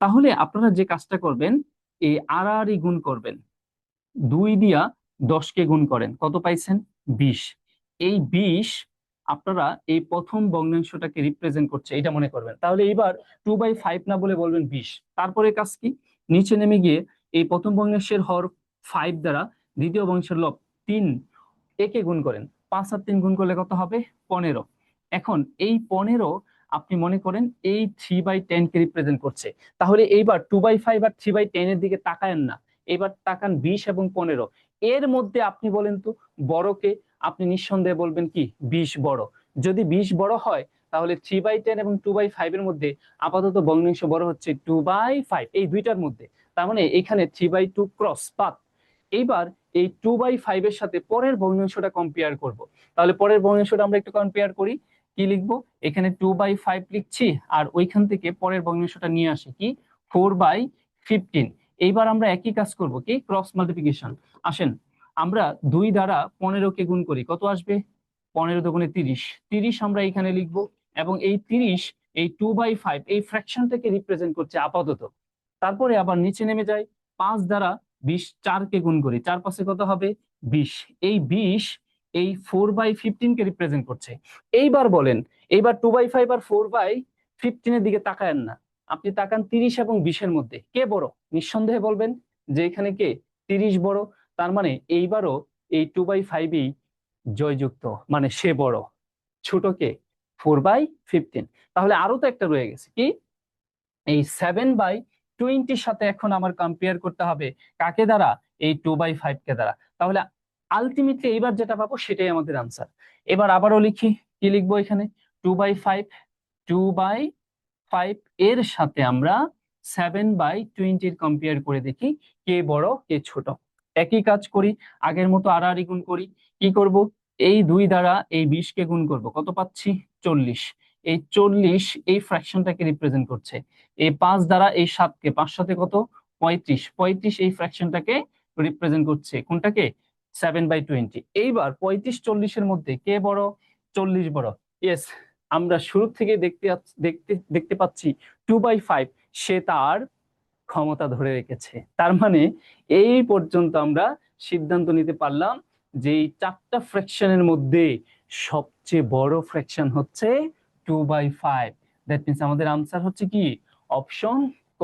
তাহলে আপনারা যে কাজটা করবেন এই আর গুণ করবেন। দুই দিয়া দশকে গুণ করেন। কত পাইছেন? বিশ। এই বিশ আপনারা এই প্রথম ভগ্নাংশটাকে রিপ্রেজেন্ট করছে, এটা মনে করবেন। তাহলে এবার টু বাই ফাইভ না বলে বলবেন বিশ। তারপরে কাজ কি? নিচে নেমে গিয়ে এই প্রথম ভগ্নাংশের হর ফাইভ দ্বারা দ্বিতীয় বংশের লব তিন, একে গুণ করেন। পাঁচ আর তিন গুণ করলে কত হবে? পনেরো। এখন এই পনেরো আপনি মনে করেন এই থ্রি বাই টেন কে রিপ্রেজেন্ট করছে। তাহলে এইবার টু বাই ফাইভ আর থ্রি বাই টেন এর দিকে তাকায়েন না। এবার তাকান বিশ এবং পনেরো। এর মধ্যে আপনি বলেন তো, বড়কে আপনি নিঃসন্দেহে বলবেন কি, বিশ বড়। যদি বিশ বড় হয়, তাহলে থ্রি বাই টেন এবং টু বাই ফাইভ এর মধ্যে আপাতত ভগ্নাংশ বড় হচ্ছে টু বাই ফাইভ এই দুইটার মধ্যে। তার মানে এখানে থ্রি বাই টু ক্রস পাত। এইবার এই টু বাই ফাইভ এর সাথে পরের ভগ্নাংশটা কম্পেয়ার করব। তাহলে পরের ভগ্নাংশটা আমরা একটু কম্পেয়ার করি। কি লিখব? এখানে টু বাই ফাইভ লিখছি, আর ওইখান থেকে পরের ভগ্নাংশটা নিয়ে আসি কি? ফোর বাই ফিফটিন এইবার আমরা একই কাজ করব কি? ক্রস মাল্টিপ্লিকেশন আসেন, আমরা দুই দ্বারা পনেরো কে গুণ করি, কত আসবে? পনেরো দুগুণে তিরিশ। তিরিশ আমরা এখানে লিখব, এবং এই তিরিশ, এই টু বাই ফাইভ এই ফ্র্যাকশনটাকে রিপ্রেজেন্ট করছে আপাতত। তারপরে আবার নিচে নেমে যায় পাঁচ দ্বারা বিশ, চারকে গুণ করি চার পাশে কত হবে? বিশ। এই বিশ এই ফোর বাই ফিফটিন কে রিপ্রেজেন্ট করছে। এইবার বলেন, এইবার টু বাই ফাইভ আর ফোর বাই ফিফটিনের দিকে তাকায়েন না। আপনি তাকান তিরিশ এবং বিশের মধ্যে। কে বড়? নিঃসন্দেহে বলবেন যে এখানে কে? তিরিশ বড়। তার মানে এইবারও এই টু বাই ফাইভই জয়যুক্ত। মানে সে বড়। ছোট কে? ফোর বাই ফিফটিন তাহলে আরও তো একটা রয়ে গেছে। কি? এই সেভেন বাই টোয়েন্টির সাথে এখন আমার কম্পেয়ার করতে হবে। কাকে দ্বারা? এই টু বাই ফাইভ কে দ্বারা। তাহলে আলটিমেটলি এইবার যেটা পাবো সেটাই আমাদের আনসার এবার আবারও লিখি, কি লিখব এখানে? Two by five two by five এর সাথে আমরা সেভেন বাই টোয়েন্টির কম্পেয়ার করে দেখি, কে বড়, কে ছোট। একই কাজ করি, আগের মতো আড়াআড়ি গুণ করি, কি করব? এই দুই দ্বারা এই বিশ কে গুণ করব, কত পাচ্ছি? চল্লিশ। এই চল্লিশ এই ফ্র্যাকশনটাকে রিপ্রেজেন্ট করছে। এই পাঁচ দ্বারা এই সাতকে, পাঁচ সাথে কত? পঁয়ত্রিশ। পঁয়ত্রিশ এই ফ্র্যাকশনটাকে রিপ্রেজেন্ট করছে। কোনটাকে? সেভেন বাই টোয়েন্টি এইবার পঁয়ত্রিশ চল্লিশের মধ্যে কে বড়? চল্লিশ বড়। ইয়েস আমরা শুরু থেকে দেখতে দেখতে দেখতে পাচ্ছি টু বাই ফাইভ সে তার ক্ষমতা ধরে রেখেছে। তার মানে এই পর্যন্ত আমরা সিদ্ধান্ত নিতে পারলাম যে এই চারটা ফ্র্যাকশনের মধ্যে সবচেয়ে বড় ফ্র্যাকশন হচ্ছে two by five that means আমাদের আনসার হচ্ছে কি? অপশন ক।